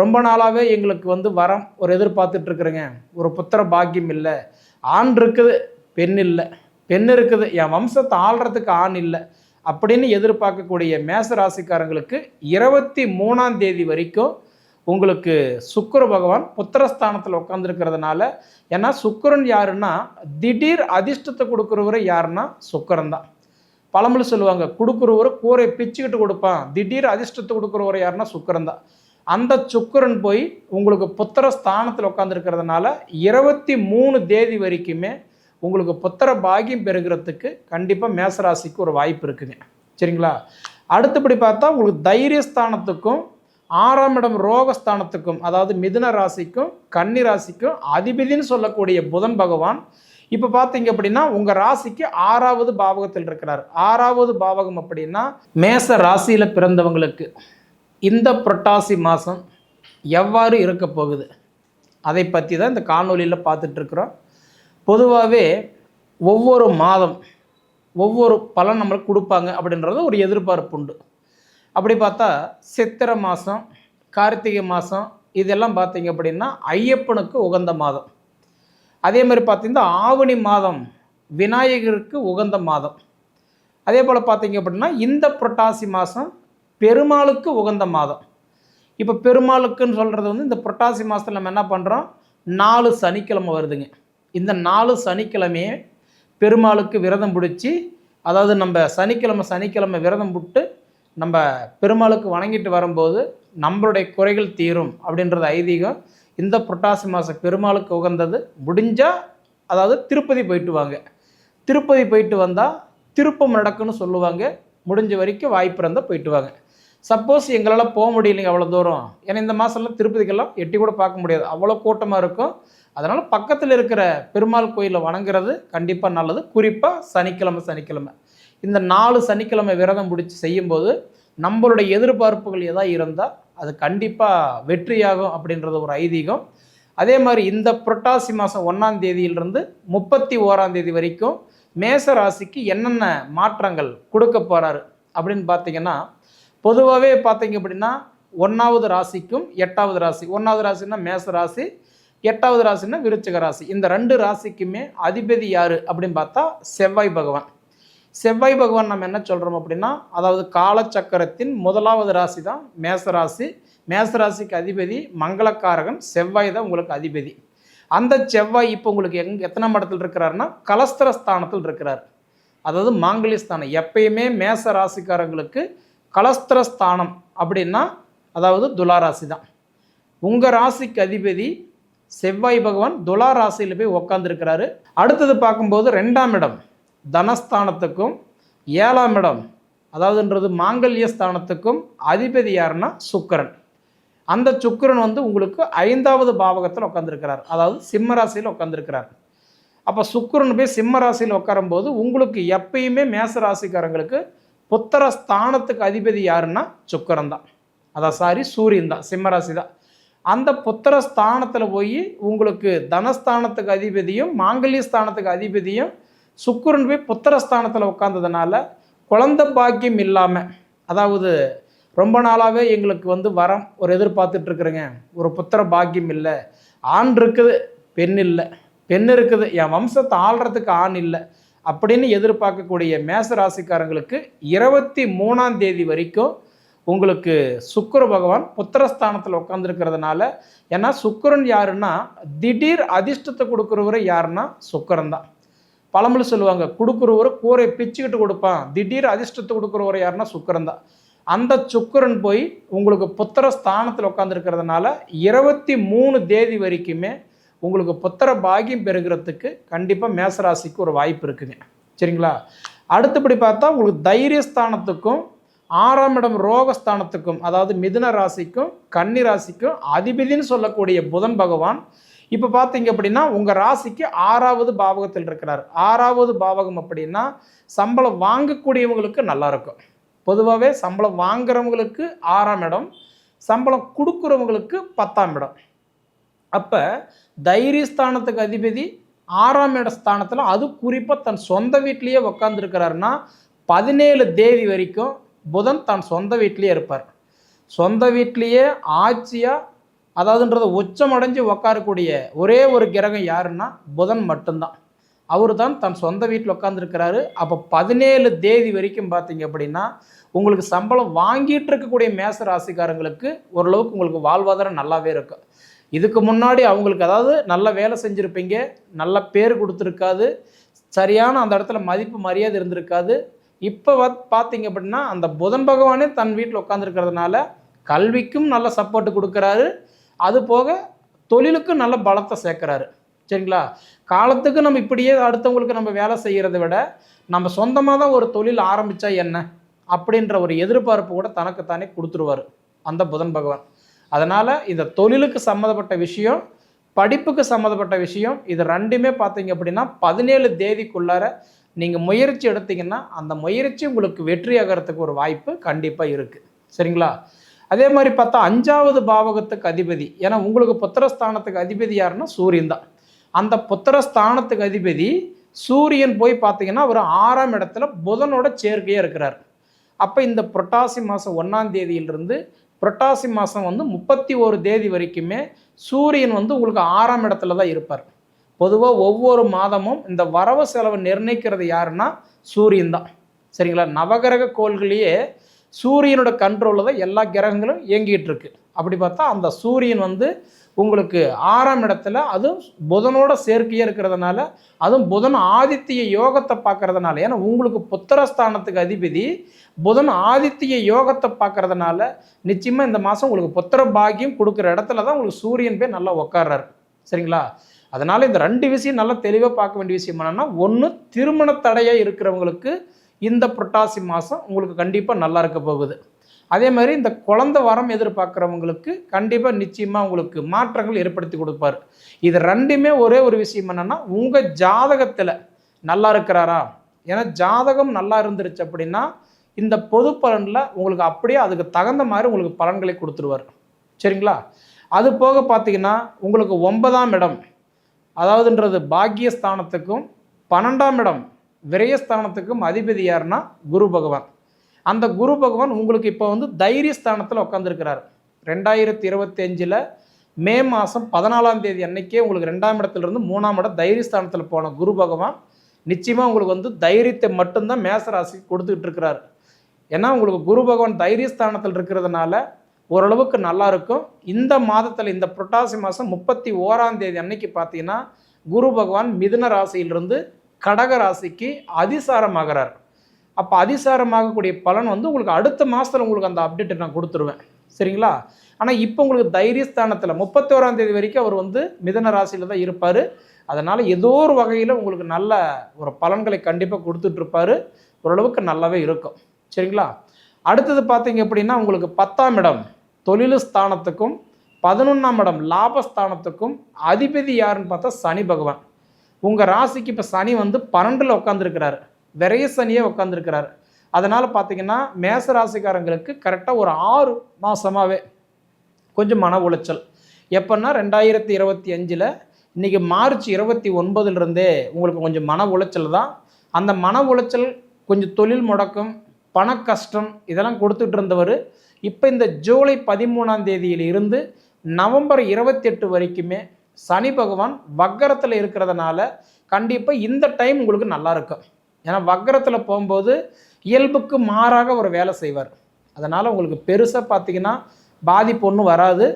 ரொம்ப நாளாகவே எங்களுக்கு வந்து வரம் ஒரு எதிர்பார்த்துட்டு இருக்கிறேங்க. ஒரு புத்திர பாக்கியம் இல்லை. ஆண் இருக்குது பெண் இல்லை. பெண் இருக்குது என் வம்சத்தை ஆள்றதுக்கு ஆண் இல்லை. அப்படின்னு எதிர்பார்க்கக்கூடிய மேச ராசிக்காரங்களுக்கு இருபத்தி மூணாம் தேதி வரைக்கும் உங்களுக்கு சுக்கிர பகவான் புத்திரஸ்தானத்தில் உட்காந்துருக்கிறதுனால ஏன்னா சுக்கரன் யாருன்னா திடீர் அதிர்ஷ்டத்தை கொடுக்குறவர் யாருன்னா சுக்கரன் தான். பழமொழி சொல்லுவாங்க கொடுக்குறவர் கூரை பிச்சுக்கிட்டு கொடுப்பான். திடீர் அதிர்ஷ்டத்தை கொடுக்குறவர் யாருன்னா சுக்கரன் தான். அந்த சுக்கரன் போய் உங்களுக்கு புத்திர ஸ்தானத்தில் உட்காந்துருக்கிறதுனால இருபத்தி மூணு தேதி வரைக்குமே உங்களுக்கு புத்திர பாகியம் பெறுகிறதுக்கு கண்டிப்பாக மேசராசிக்கு ஒரு வாய்ப்பு இருக்குங்க. சரிங்களா? அடுத்தபடி பார்த்தா உங்களுக்கு தைரியஸ்தானத்துக்கும் ஆறாம் இடம் ரோகஸ்தானத்துக்கும் அதாவது மிதுன ராசிக்கும் கன்னி ராசிக்கும் அதிபதின்னு சொல்லக்கூடிய புதன் பகவான் இப்போ பார்த்தீங்க அப்படின்னா உங்கள் ராசிக்கு ஆறாவது பாவகத்தில் இருக்கிறார். ஆறாவது பாவகம் அப்படின்னா மேச ராசியில் பிறந்தவங்களுக்கு. இந்த புரட்டாசி மாதம் எவ்வாறு இருக்க போகுது? அதை பற்றி தான் இந்த காணொலியில் பார்த்துட்ருக்குறோம். பொதுவாகவே ஒவ்வொரு மாதம் ஒவ்வொரு பலன் நம்மளுக்கு கொடுப்பாங்க அப்படின்றது ஒரு எதிர்பார்ப்பு உண்டு. அப்படி பார்த்தா சித்திரை மாதம் கார்த்திகை மாதம் இதெல்லாம் பார்த்தீங்க அப்படின்னா ஐயப்பனுக்கு உகந்த மாதம். அதே மாதிரி பார்த்தீங்கன்னா ஆவணி மாதம் விநாயகருக்கு உகந்த மாதம். அதே போல் பார்த்திங்க அப்படின்னா இந்த புரட்டாசி மாதம் பெருமாளுக்கு உகந்த மாதம். இப்போ பெருமாளுக்குன்னு சொல்கிறது வந்து இந்த புரட்டாசி மாதத்தில் நம்ம என்ன பண்ணுறோம் நாலு சனிக்கிழமை வருதுங்க. இந்த நாலு சனிக்கிழமையே பெருமாளுக்கு விரதம் பிடிச்சி அதாவது நம்ம சனிக்கிழமை சனிக்கிழமை விரதம் விட்டு நம்ம பெருமாளுக்கு வணங்கிட்டு வரும்போது நம்மளுடைய குறைகள் தீரும் அப்படின்றது ஐதீகம். இந்த புரட்டாசி மாதம் பெருமாளுக்கு உகந்தது முடிஞ்சால் அதாவது திருப்பதி போயிட்டு வாங்க. திருப்பதி போயிட்டு வந்தால் திருப்பம் நடக்குன்னு சொல்லுவாங்க. முடிஞ்ச வரைக்கும் வாய்ப்பு இருந்தால் போயிட்டு வாங்க. சப்போஸ் எங்களால் போக முடியலைங்க அவ்வளோ தூரம். ஏன்னா இந்த மாதம்லாம் திருப்பதிக்கெல்லாம் எட்டி கூட பார்க்க முடியாது. அவ்வளோ கூட்டமாக இருக்கும். அதனால் பக்கத்தில் இருக்கிற பெருமாள் கோயிலை வணங்குறது கண்டிப்பாக நல்லது. குறிப்பாக சனிக்கிழமை சனிக்கிழமை. இந்த நாலு சனிக்கிழமை விரதம் பிடிச்சி செய்யும்போது நம்மளுடைய எதிர்பார்ப்புகள் எதாவது இருந்தால் அது கண்டிப்பாக வெற்றியாகும் அப்படின்றது ஒரு ஐதீகம். அதே மாதிரி இந்த புரட்டாசி மாதம் ஒன்றாம் தேதியிலிருந்து முப்பத்தி ஓராம் தேதி வரைக்கும் மேச ராசிக்கு என்னென்ன மாற்றங்கள் கொடுக்க போகிறாரு அப்படின்னு பார்த்தீங்கன்னா பொதுவாகவே பார்த்தீங்க அப்படின்னா ஒன்றாவது ராசிக்கும் எட்டாவது ராசி. ஒன்றாவது ராசின்னா மேச ராசி எட்டாவது ராசின்னா விருச்சிக ராசி. இந்த ரெண்டு ராசிக்குமே அதிபதி யார் அப்படின்னு பார்த்தா செவ்வாய் பகவான். செவ்வாய் பகவான் நம்ம என்ன சொல்கிறோம் அப்படின்னா அதாவது காலச்சக்கரத்தின் முதலாவது ராசி. தான் மேசராசி மேசராசிக்கு அதிபதி மங்களக்காரகன் செவ்வாய் தான் உங்களுக்கு அதிபதி. அந்த செவ்வாய் இப்போ உங்களுக்கு எங் எத்தனை மடத்தில் இருக்கிறாருன்னா கலஸ்தர ஸ்தானத்தில் இருக்கிறார். அதாவது மாங்கலிய ஸ்தானம் எப்பயுமே மேச ராசிக்காரங்களுக்கு கலஸ்திர ஸ்தானம் அப்படின்னா அதாவது துலாராசி தான் உங்கள் ராசிக்கு அதிபதி செவ்வாய் பகவான் துலா ராசியில் போய் உக்காந்துருக்கிறாரு. அடுத்தது பார்க்கும்போது ரெண்டாம் இடம் தனஸ்தானத்துக்கும் ஏழாம் இடம் அதாவதுன்றது மாங்கல்ய ஸ்தானத்துக்கும் அதிபதி யாருன்னா சுக்கிரன். அந்த சுக்கிரன் வந்து உங்களுக்கு ஐந்தாவது பாவகத்தில் உட்காந்துருக்கிறார் அதாவது சிம்ம ராசியில் உட்காந்துருக்கிறார் அப்போ சுக்கரன் போய் சிம்ம ராசியில் உட்காரும்போது உங்களுக்கு எப்பயுமே மேச ராசிக்காரங்களுக்கு புத்திர ஸ்தானத்துக்கு அதிபதி யாருன்னா சுக்கரன் தான் அதான் சாரி சூரியன் தான் சிம்மராசி தான் அந்த புத்திர ஸ்தானத்தில் போய் உங்களுக்கு தனஸ்தானத்துக்கு அதிபதியும் மாங்கல்ய ஸ்தானத்துக்கு அதிபதியும் சுக்கரன் போய் புத்திரஸ்தானத்தில் உட்காந்ததுனால குழந்தை பாக்கியம் இல்லாமல் அதாவது ரொம்ப நாளாகவே எங்களுக்கு வந்து வரம் ஒரு எதிர்பார்த்துட்டு இருக்கிறேங்க. ஒரு புத்திர பாக்கியம் இல்லை. ஆண் இருக்குது பெண் இல்லை. பெண் இருக்குது. என் வம்சத்தை ஆள்றதுக்கு ஆண் இல்லை. அப்படின்னு எதிர்பார்க்கக்கூடிய மேச ராசிக்காரங்களுக்கு இருபத்தி மூணாம் தேதி வரைக்கும் உங்களுக்கு சுக்கர பகவான் புத்திரஸ்தானத்தில் உட்காந்துருக்கிறதுனால ஏன்னா சுக்கிரன் யாருன்னா திடீர் அதிர்ஷ்டத்தை கொடுக்குறவரை யாருன்னா சுக்கரன் தான். பழமொழி சொல்லுவாங்க கொடுக்குறவரு கூரை பிச்சுக்கிட்டு கொடுப்பான். திடீர் அதிர்ஷ்டத்தை கொடுக்குறவர் யாருன்னா சுக்கரன் தான். அந்த சுக்கிரன் போய் உங்களுக்கு புத்திர ஸ்தானத்தில் உட்காந்துருக்கிறதுனால இருபத்தி மூணு தேதி வரைக்குமே உங்களுக்கு புத்திர பாகியம் பெறுகிறதுக்கு கண்டிப்பாக மேசராசிக்கு ஒரு வாய்ப்பு இருக்குங்க. சரிங்களா? அடுத்தபடி பார்த்தா உங்களுக்கு தைரியஸ்தானத்துக்கும் ஆறாம் இடம் ரோகஸ்தானத்துக்கும் அதாவது மிதுன ராசிக்கும் கன்னி ராசிக்கும் அதிபதின்னு சொல்லக்கூடிய புதன் பகவான் இப்போ பார்த்தீங்க அப்படின்னா உங்கள் ராசிக்கு ஆறாவது பாவகத்தில் இருக்கிறார். ஆறாவது பாவகம் அப்படின்னா சம்பளம் வாங்கக்கூடியவங்களுக்கு நல்லா இருக்கும். பொதுவாகவே சம்பளம் வாங்குறவங்களுக்கு ஆறாம் இடம் சம்பளம் கொடுக்குறவங்களுக்கு பத்தாம் இடம். அப்போ தைரியஸ்தானத்துக்கு அதிபதி ஆறாம் இட ஸ்தானத்தில் அது குறிப்பாக தன் சொந்த வீட்லேயே உக்காந்துருக்கிறாருன்னா பதினேழு தேதி வரைக்கும் புதன் தன் சொந்த வீட்லேயே இருப்பார். சொந்த வீட்லேயே ஆட்சியாக அதாவதுன்றது உச்சமடைஞ்சு உக்காரக்கூடிய ஒரே ஒரு கிரகம் யாருன்னா புதன் மட்டும்தான். அவர் தான் தன் சொந்த வீட்டில் உட்காந்துருக்கிறாரு அப்போ பதினேழு தேதி வரைக்கும் பார்த்தீங்க அப்படின்னா உங்களுக்கு சம்பளம் வாங்கிட்டு இருக்கக்கூடிய மேச ராசிக்காரங்களுக்கு ஓரளவுக்கு உங்களுக்கு வாழ்வாதாரம் நல்லாவே இருக்கும். இதுக்கு முன்னாடி அவங்களுக்கு அதாவது நல்ல வேலை செஞ்சுருப்பீங்க நல்ல பேர் கொடுத்துருக்காது சரியான அந்த இடத்துல மதிப்பு மரியாதை இருந்திருக்காது. இப்போ பார்த்தீங்க அப்படின்னா அந்த புதன் பகவானே தன் வீட்டில் உட்காந்துருக்கிறதுனால கல்விக்கும் நல்ல சப்போர்ட் கொடுக்குறாரு. அது போக தொழிலுக்கும் நல்ல பலத்தை சேர்க்குறாரு. சரிங்களா? காலத்துக்கு நம்ம இப்படியே அடுத்தவங்களுக்கு நம்ம வேலை செய்கிறத விட நம்ம சொந்தமாக தான் ஒரு தொழில் ஆரம்பித்தா என்ன? அப்படின்ற ஒரு எதிர்பார்ப்பு கூட தனக்குத்தானே கொடுத்துருவார் அந்த புதன் பகவான். அதனால் இந்த தொழிலுக்கு சம்மந்தப்பட்ட விஷயம் படிப்புக்கு சம்மந்தப்பட்ட விஷயம் இது ரெண்டுமே பார்த்தீங்க அப்படின்னா பதினேழு தேதிக்குள்ளார நீங்கள் முயற்சி எடுத்தீங்கன்னா அந்த முயற்சி உங்களுக்கு வெற்றி ஆகிறதுக்கு ஒரு வாய்ப்பு கண்டிப்பாக இருக்குது சரிங்களா? அதே மாதிரி பார்த்தா அஞ்சாவது பாவகத்துக்கு அதிபதி ஏன்னா உங்களுக்கு புத்திரஸ்தானத்துக்கு அதிபதி யாருன்னா சூரியன் தான். அந்த புத்திரஸ்தானத்துக்கு அதிபதி சூரியன் போய் பார்த்தீங்கன்னா ஒரு ஆறாம் இடத்துல புதனோட சேர்க்கையாக இருக்கிறார். அப்போ இந்த புரட்டாசி மாதம் ஒன்றாம் தேதியிலிருந்து புரட்டாசி மாதம் வந்து முப்பத்தி ஒரு தேதி வரைக்குமே சூரியன் வந்து உங்களுக்கு ஆறாம் இடத்துல தான் இருப்பார். பொதுவாக ஒவ்வொரு மாதமும் இந்த வரவு செலவு நிர்ணயிக்கிறது யாருன்னா சூரியன் தான். சரிங்களா? நவகிரக கோள்களையே சூரியனோட கண்ட்ரோலில் தான் எல்லா கிரகங்களும் இயங்கிட்டு இருக்குது அப்படி பார்த்தா அந்த சூரியன் வந்து உங்களுக்கு ஆறாம் இடத்துல அதுவும் புதனோட சேர்க்கையாக இருக்கிறதுனால அதுவும் புதன் ஆதித்ய யோகத்தை பார்க்கறதுனால ஏன்னா உங்களுக்கு புத்திரஸ்தானத்துக்கு அதிபதி புதன் ஆதித்ய யோகத்தை பார்க்கறதுனால நிச்சயமாக இந்த மாதம் உங்களுக்கு புத்திர பாக்கியம் கொடுக்குற இடத்துல தான் உங்களுக்கு சூரியன் போய் நல்லா உக்காடுறாரு சரிங்களா? அதனால் இந்த ரெண்டு விஷயம் நல்லா தெளிவாக பார்க்க வேண்டிய விஷயம் என்னென்னா ஒன்று திருமண தடையாக இருக்கிறவங்களுக்கு இந்த புரட்டாசி மாதம் உங்களுக்கு கண்டிப்பாக நல்லா இருக்க போகுது. அதே மாதிரி இந்த குழந்தை வரம் எதிர்பார்க்குறவங்களுக்கு கண்டிப்பாக நிச்சயமாக உங்களுக்கு மாற்றங்கள் ஏற்படுத்தி கொடுப்பார். இது ரெண்டுமே ஒரே ஒரு விஷயம் என்னென்னா உங்கள் ஜாதகத்தில் நல்லா இருக்கிறாரா? ஏன்னா ஜாதகம் நல்லா இருந்துருச்சு அப்படின்னா இந்த பொது பலனில் உங்களுக்கு அப்படியே அதுக்கு தகுந்த மாதிரி உங்களுக்கு பலன்களை கொடுத்துருவார். சரிங்களா? அது போக பார்த்தீங்கன்னா உங்களுக்கு ஒன்பதாம் இடம் அதாவதுன்றது பாக்கியஸ்தானத்துக்கும் பன்னெண்டாம் இடம் விரயஸ்தானத்துக்கும் அதிபதி யாருன்னா குரு பகவான். அந்த குரு பகவான் உங்களுக்கு இப்போ வந்து தைரியஸ்தானத்தில் உட்காந்துருக்கிறார் ரெண்டாயிரத்தி இருபத்தி அஞ்சில் மே மாதம் பதினாலாம் தேதி அன்னைக்கே உங்களுக்கு ரெண்டாம் இடத்துலேருந்து மூணாம் இடம் தைரியஸ்தானத்தில் போன குரு பகவான் நிச்சயமாக உங்களுக்கு வந்து தைரியத்தை மட்டும்தான் மேசராசி கொடுத்துக்கிட்டு இருக்கிறார். ஏன்னா உங்களுக்கு குரு பகவான் தைரியஸ்தானத்தில் இருக்கிறதுனால ஓரளவுக்கு நல்லா இருக்கும். இந்த மாதத்தில் இந்த புரட்டாசி மாதம் முப்பத்தி ஓராம் தேதி அன்னைக்கு பார்த்தீங்கன்னா குரு பகவான் மிதுன ராசியிலிருந்து கடக ராசிக்கு அதிசாரமாகிறார். அப்போ அதிசாரமாகக்கூடிய பலன் வந்து உங்களுக்கு அடுத்த மாதத்தில் உங்களுக்கு அந்த அப்டேட்டை நான் கொடுத்துருவேன். சரிங்களா? ஆனால் இப்போ உங்களுக்கு தைரியஸ்தானத்தில் முப்பத்தோராம் தேதி வரைக்கும் அவர் வந்து மிதன ராசியில் தான் இருப்பார். அதனால் ஏதோ ஒரு வகையில் உங்களுக்கு நல்ல ஒரு பலன்களை கண்டிப்பாக கொடுத்துட்ருப்பாரு. ஓரளவுக்கு நல்லாவே இருக்கும். சரிங்களா? அடுத்தது பார்த்தீங்க அப்படின்னா உங்களுக்கு பத்தாம் இடம் தொழில் ஸ்தானத்துக்கும் பதினொன்றாம் இடம் லாபஸ்தானத்துக்கும் அதிபதி யாருன்னு பார்த்தா சனி பகவான். உங்கள் ராசிக்கு இப்போ சனி வந்து பன்னெண்டில் உட்காந்துருக்கிறாரு விரைய சனியே உட்காந்துருக்கிறாரு அதனால் பார்த்தீங்கன்னா மேச ராசிக்காரங்களுக்கு கரெக்டாக ஒரு ஆறு மாதமாகவே கொஞ்சம் மன உளைச்சல். எப்போன்னா ரெண்டாயிரத்தி இருபத்தி அஞ்சில் இன்றைக்கி மார்ச் இருபத்தி ஒன்பதுலேருந்தே உங்களுக்கு கொஞ்சம் மன உளைச்சல் தான். அந்த மன உளைச்சல் கொஞ்சம் தொழில் முடக்கம் பண கஷ்டம் இதெல்லாம் கொடுத்துட்டு இருந்தவர் இப்போ இந்த ஜூலை பதிமூணாம் தேதியில் இருந்து நவம்பர் இருபத்தெட்டு வரைக்குமே சனி பகவான் வக்கரத்தில் இருக்கிறதுனால கண்டிப்பாக இந்த டைம் உங்களுக்கு நல்லா இருக்கும். ஏன்னா வக்கரத்தில் போகும்போது இயல்புக்கு மாறாக ஒரு வேலை செய்வார். அதனால் உங்களுக்கு பெருசாக பார்த்தீங்கன்னா பாதிப்பு ஒன்றும் வராது.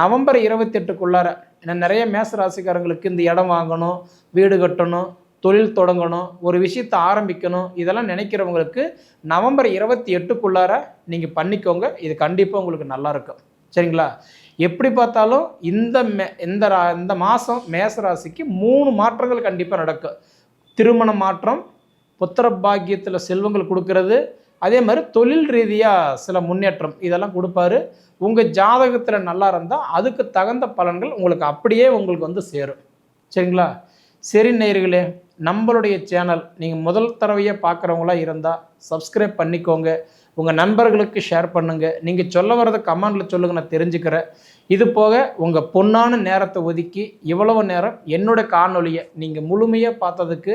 நவம்பர் இருபத்தெட்டுக்குள்ளார ஏன்னா நிறைய மேச ராசிக்காரங்களுக்கு இந்த இடம் வாங்கணும் வீடு கட்டணும் தொழில் தொடங்கணும் ஒரு விஷயத்தை ஆரம்பிக்கணும் இதெல்லாம் நினைக்கிறவங்களுக்கு நவம்பர் இருபத்தி எட்டுக்குள்ளார நீங்கள் பண்ணிக்கோங்க. இது கண்டிப்பாக உங்களுக்கு நல்லா இருக்கும். சரிங்களா? எப்படி பார்த்தாலும் இந்த மே இந்த ரா இந்த மாதம் மேசராசிக்கு மூணு மாற்றங்கள் கண்டிப்பாக நடக்கும். திருமண மாற்றம் புத்திர பாக்கியத்தில் செல்வங்கள் கொடுக்கறது. அதே மாதிரி தொழில் ரீதியாக சில முன்னேற்றம் இதெல்லாம் கொடுப்பாரு. உங்கள் ஜாதகத்தில் நல்லா இருந்தால் அதுக்கு தகுந்த பலன்கள் உங்களுக்கு அப்படியே உங்களுக்கு வந்து சேரும். சரிங்களா? சரி நேயர்களே நம்மளுடைய சேனல் நீங்கள் முதல் தடவையாக பார்க்குறவங்களா இருந்தால் சப்ஸ்கிரைப் பண்ணிக்கோங்க. உங்கள் நண்பர்களுக்கு ஷேர் பண்ணுங்கள் நீங்கள் சொல்ல வரதை கமெண்டில் சொல்லுங்கள் நான் தெரிஞ்சுக்கிறேன். இது போக உங்கள் பொன்னான நேரத்தை ஒதுக்கி இவ்வளவு நேரம் என்னோட காணொலியை நீங்கள் முழுமையாக பார்த்ததுக்கு